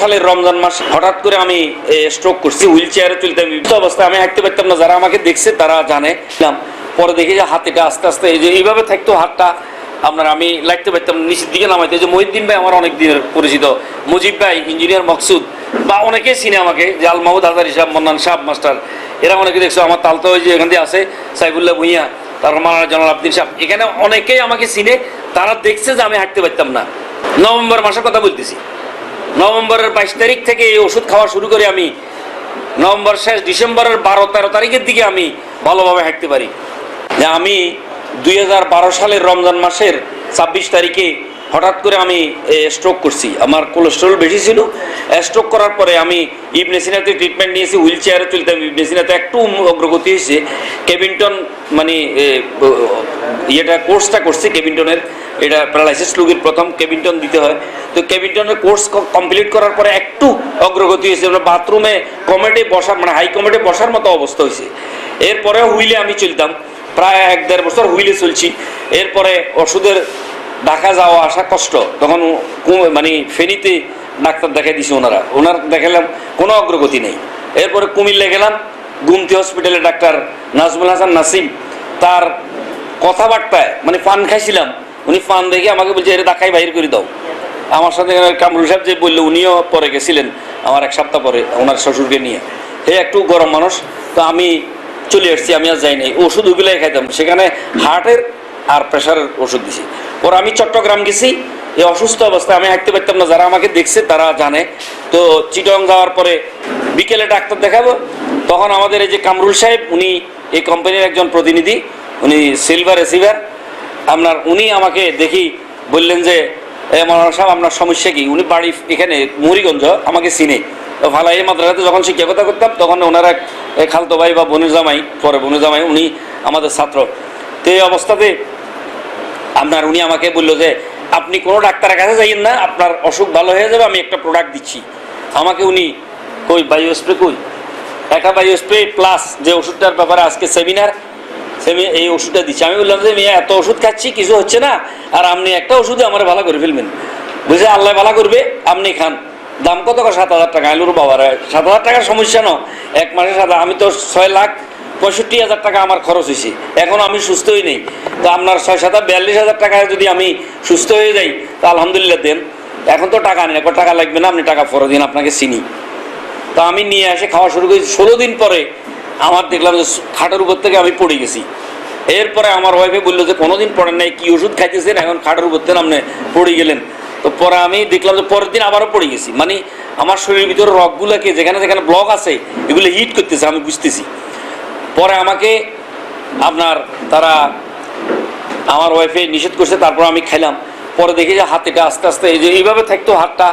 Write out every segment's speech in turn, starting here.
সালের রমজান মাস, হঠাৎ করে আমি স্ট্রোক করছি হুইল চেয়ারে চলতে অবস্থায় আমি হাঁটতে পারতাম না। যারা আমাকে দেখছে, তারা জানে। পরে দেখি যে হাতিটা আস্তে আস্তে, এই যে এইভাবে থাকতো হাতটা, আপনার আমি লাগতে পারতাম নিচের দিকে নামাইতে। যে মহিদ্দিন ভাই আমার অনেক দিনের পরিচিত। মুজিব ভাই ইঞ্জিনিয়ার মকসুদ, বা অনেকেই চিনে আমাকে, যে আল মাহমুদ হাজারি সাহেব, মন্নান সাহেব, মাস্টার। এরা অনেকে দেখছ, আমার তালতো ওই যে এখান দিয়ে আছে, সাইফুল্লাহ ভুইয়া, তারপর মালানা জানাল আব্দিন সাহেব। এখানে অনেকেই আমাকে চিনে, তারা দেখছে যে আমি হাঁটতে পারতাম না। নভেম্বর মাসের কথা বলতেছি। নভেম্বরের বাইশ তারিখ থেকে এই ওষুধ খাওয়া শুরু করে আমি নভেম্বর শেষ ডিসেম্বরের বারো, তেরো তারিখের দিকে আমি ভালোভাবে হাঁটতে পারি। যে আমি দুই হাজার বারো সালের রমজান মাসের ছাব্বিশ তারিখে হঠাৎ করে আমি স্ট্রোক করছি। আমার কোলেস্ট্রল বেশি ছিল। স্ট্রোক করার পরে আমি ইবনে সিনাতে ট্রিটমেন্ট নিয়েছি হুইল চেয়ারে চলতাম। ইবনে সিনাতে একটু অগ্রগতি হয়েছে। কেবিনটন মানে ইয়েটা কোর্সটা করছি কেবিনটনের এটা প্যারালাইসিস রোগীর প্রথম কেবিনটন দিতে হয়। তো কেবিনটনের কোর্স কমপ্লিট করার পরে একটু অগ্রগতি হয়েছে। বাথরুমে কমেটে বসা মানে হাই কমেটে বসার মতো অবস্থা হয়েছে। এরপরে হুইলে আমি চলতাম। প্রায় এক দেড় বছর হুইলে চলছি। এরপরে ওষুধের ঢাকা যাওয়া আসা কষ্ট। তখন মানে ফেনীতে ডাক্তার দেখাই দিছে ওনারা। ওনার দেখালাম কোনো অগ্রগতি নেই। এরপরে কুমিল্লা গেলাম, গুমতি হসপিটালে ডাক্তার নাজমুল হাসান নাসিম তার কথাবার্তায় মানে পান খাইছিলাম। উনি পান দেখে আমাকে বলছে, এটা ডাকাই বাইর করে দাও। আমার সাথে কামরুল সাহেব যে বলল, উনিও পরে গেছিলেন, আমার এক সপ্তাহ পরে ওনার শ্বশুরকে নিয়ে। হে, একটু গরম মানুষ, তো আমি চলে এসেছি আমি আর যাই নাই। ওষুধ ওগুলাই খাইতাম। সেখানে হার্টের আর প্রেশারের ওষুধ দিছি। ওর আমি চট্টগ্রাম গেছি, এই অসুস্থ অবস্থায় আমি হাঁটতে পারতাম না, যারা আমাকে দেখছে তারা জানে। তো চিটং যাওয়ার পরে বিকেলে ডাক্তার দেখাবো। তখন আমাদের এই যে কামরুল সাহেব, উনি এই কোম্পানির একজন প্রতিনিধি, উনি সিলভার রিসিভার আপনার উনি আমাকে দেখি বললেন যে, এ মৌলানা সাহেব, আপনার সমস্যা কি? উনি বাড়ি এখানে মুড়িগঞ্জ, আমাকে চিনে। ভালো এই মাদ্রাসাতে যখন শিক্ষকতা করতাম, তখন ওনারা খালতো ভাই বা বনু জামাই, পরে বনু জামাই, উনি আমাদের ছাত্র। তো এই অবস্থাতে আপনার, উনি আমাকে বলল যে, আপনি কোনো ডাক্তারের কাছে যাইয়েন না, আপনার অসুখ ভালো হয়ে যাবে, আমি একটা প্রোডাক্ট দিচ্ছি। আমাকে উনি, কই বায়ো স্প্রে কই? একটা বায়ো স্প্রে প্লাস যে ওষুধটার ব্যাপারে আজকে সেমিনার সেমি এই ওষুধটা দিচ্ছি। আমি বললাম যে, মেয়ে, এত ওষুধ খাচ্ছি, কিছু হচ্ছে না, আর আপনি একটা ওষুধে আমার ভালো করে ফেলবেন। বুঝে আল্লাহ ভালো করবে, আপনি খান। দাম কত সাত হাজার টাকা। আইলুর বাবার, সাত হাজার টাকার সমস্যা ন এক মাসে সাত আমি তো ছয় লাখ পঁয়ষট্টি হাজার টাকা আমার খরচ হয়েছে। এখন আমি সুস্থ সুস্থই নেই। তো আপনার ছয় সাত বিয়াল্লিশ হাজার টাকায় যদি আমি সুস্থ হয়ে যাই, তা আলহামদুলিল্লাহ দেন। এখন তো টাকা নেই টাকা লাগবে না, আপনি টাকা পরে দিন আপনাকে চিনি। তো আমি নিয়ে এসে খাওয়া শুরু করেছি। ষোলো দিন পরে আমার দেখলাম যে খাটের উপর থেকে আমি পড়ে গেছি। এরপরে আমার ওয়াইফে বলল যে, কোনোদিন পড়েন নাই, কী ওষুধ খাইতেছেন? এখন খাটের উপর থেকে আপনি পড়ে গেলেন। তো পরে আমি দেখলাম যে, পরের দিন আবারও পড়ে গেছি। মানে আমার শরীরের ভিতরে রকগুলোকে যেখানে যেখানে ব্লক আছে, এগুলো হিট করতেছে, আমি বুঝতেছি। পরে আমাকে আপনার তারা আমার ওয়াইফে নিষেধ করছে, তারপর আমি খেলাম পরে দেখি যে হাতেটা আস্তে আস্তে এই যে এইভাবে থাকতো হাতটা,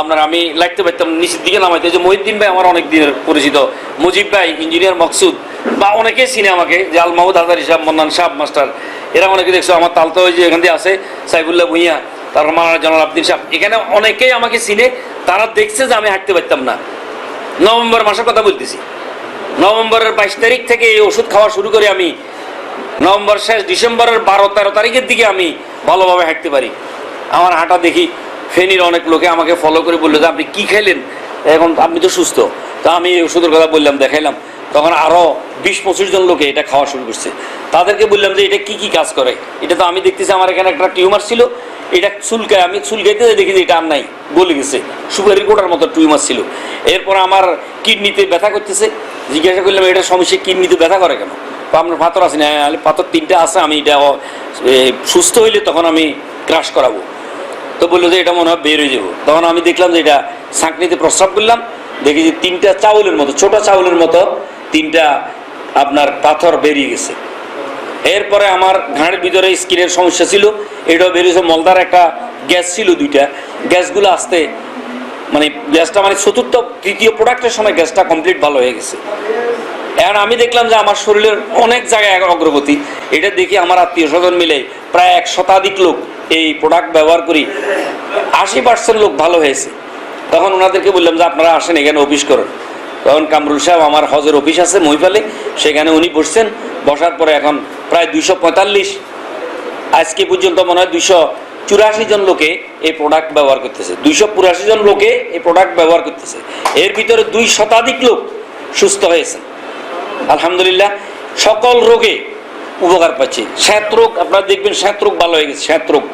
আপনার আমি লাগতে পারতাম, নিচের দিকে নামাইতে। যে মহিদ্দিন ভাই আমার অনেক দিনের পরিচিত, মুজিব ভাই ইঞ্জিনিয়ার মকসুদ, বা অনেকেই চিনে আমাকে, যে আল মাহমুদ হাজারি সাহেব, মন্নান সাহেব, মাস্টার। এরা অনেকে দেখছ, আমার তালতো যে এখান দিয়ে আছে, সাইফুল্লাহ ভুইয়া, তারপর মালানা জানাল আব্দিন সাহেব। এখানে অনেকেই আমাকে চিনে, তারা দেখছে যে আমি হাঁটতে পারতাম না। নভেম্বর মাসের কথা বলতেছি। নভেম্বরের বাইশ তারিখ থেকে এই ওষুধ খাওয়া শুরু করে আমি নভেম্বর শেষ ডিসেম্বরের বারো, তেরো তারিখের দিকে আমি ভালোভাবে হাঁটতে পারি। আমার হাঁটা দেখি ফেনীর অনেক লোকে আমাকে ফলো করে বলল যে আপনি কী খেলেন? এখন আপনি তো সুস্থ। তা আমি এই ওষুধের কথা বললাম, দেখাইলাম। তখন আরও বিশ, পঁচিশ জন লোকে এটা খাওয়া শুরু করছে। তাদেরকে বললাম যে, এটা কি কি কাজ করে? এটা তো আমি দেখতেছি আমার এখানে একটা টিউমার ছিল, এটা চুলকায়, আমি চুলকাইতে দেখি যে এটা আর নাই, গলে গেছে। সুপারি কোটার মতো টিউমার ছিল। এরপর আমার কিডনিতে ব্যথা করতেছে। জিজ্ঞাসা করলাম এটা সমস্যা কিডনিতে ব্যথা করে কেন? আপনার পাথর আছে না হ্যাঁ, পাথর তিনটা আছে আমি এটা সুস্থ হইলে তখন আমি ক্রাশ করাবো। তো বলল যে এটা মনে হয় বের হয়ে যাব। তখন আমি দেখলাম যে এটা ছাঁকনিতে প্রস্রাব করলাম দেখি যে তিনটা চাউলের মতো ছোট চাউলের মতো তিনটা আপনার পাথর বেরিয়ে গেছে। এরপরে আমার ঘাড়ের ভিতরে স্কিনের সমস্যা ছিল এটাও বেরিয়েছে মলদার একটা গ্যাস ছিল দুইটা গ্যাসগুলো আসতে মানে গ্যাসটা মানে চতুর্থ তৃতীয় প্রোডাক্টের সময় গ্যাসটা কমপ্লিট ভালো হয়ে গেছে। এখন আমি দেখলাম যে আমার শরীরের অনেক জায়গায় অগ্রগতি। এটা দেখি আমার আত্মীয় স্বজন মিলে প্রায় এক শতাধিক লোক এই প্রোডাক্ট ব্যবহার করি। আশি পার্সেন্ট লোক ভালো হয়েছে। তখন ওনাদেরকে বললাম যে, আপনারা আসেন এখানে অফিস করুন। তখন কামরুল সাহেব, আমার হজের অফিস আছে মহিপালে সেখানে উনি বসছেন। বসার পরে এখন প্রায় দুইশো পঁয়তাল্লিশ। আজকে পর্যন্ত মনে হয় দুইশো চুরাশি জন লোকে এই প্রোডাক্ট ব্যবহার করতেছে। দুইশো পুরাশি জন লোকে এই প্রোডাক্ট ব্যবহার করতেছে। এর ভিতরে দুই শতাধিক লোক সুস্থ হয়েছে। আলহামদুলিল্লাহ, সকল রোগে উপকার পাচ্ছে। শ্বেত রোগ, আপনারা দেখবেন শ্বেত রোগ ভালো হয়ে গেছে, শ্বেত রোগ।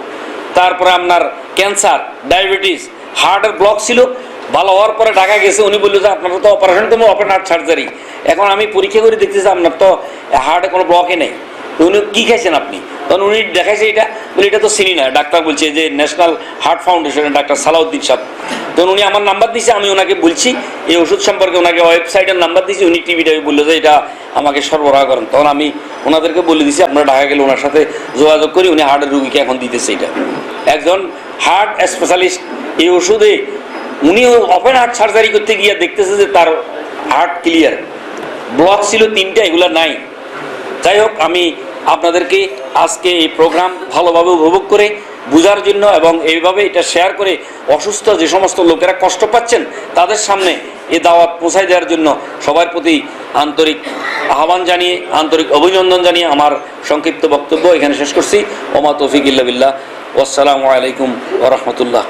তারপরে আপনার ক্যান্সার, ডায়াবেটিস, হার্টের ব্লক ছিল, ভালো হওয়ার পরে ঢাকা গেছে, উনি বলল যে, আপনার তো অপারেশন তো ওপেন হার্ট সার্জারি এখন আমি পরীক্ষা করে দেখতেছি আপনার তো হার্টে কোনো ব্লকই নেই। উনি কী খাইছেন আপনি? তখন উনি দেখাইছে এটা বলে এটা তো চিনি না। ডাক্তার বলছে যে ন্যাশনাল হার্ট ফাউন্ডেশনের ডাক্তার সালাউদ্দিন সাহেব। তখন উনি আমার নাম্বার দিয়েছে আমি ওনাকে বলছি, এই ওষুধ সম্পর্কে ওনাকে ওয়েবসাইটের নাম্বার দিয়েছি উনি টিভিটা বলল যে এটা আমাকে সরবরাহ করেন। তখন আমি ওনাদেরকে বলে দিয়েছি আপনারা ঢাকা গেলে ওনার সাথে যোগাযোগ করি, উনি হার্টের রুগীকে এখন দিতেছে এটা। একজন হার্ট স্পেশালিস্ট এই ওষুধে উনিও ওপেন হার্ট সার্জারি করতে গিয়ে দেখতেছে যে তার হার্ট ক্লিয়ার ব্লক ছিল তিনটা, এগুলো নাই। যাই হোক, আমি আপনাদেরকে আজকে এই প্রোগ্রাম ভালোভাবে উপভোগ করে বোঝার জন্য এবং এইভাবে এটা শেয়ার করে অসুস্থ যে সমস্ত লোকেরা কষ্ট পাচ্ছেন, তাদের সামনে এ দাওয়াত পৌঁছায় দেওয়ার জন্য সবার প্রতি আন্তরিক আহ্বান জানিয়ে, আন্তরিক অভিনন্দন জানিয়ে আমার সংক্ষিপ্ত বক্তব্য এখানে শেষ করছি। ওমা তৌফিক ইল্লা বিল্লাহ। আসসালামু আলাইকুম ওরহমতুল্লাহ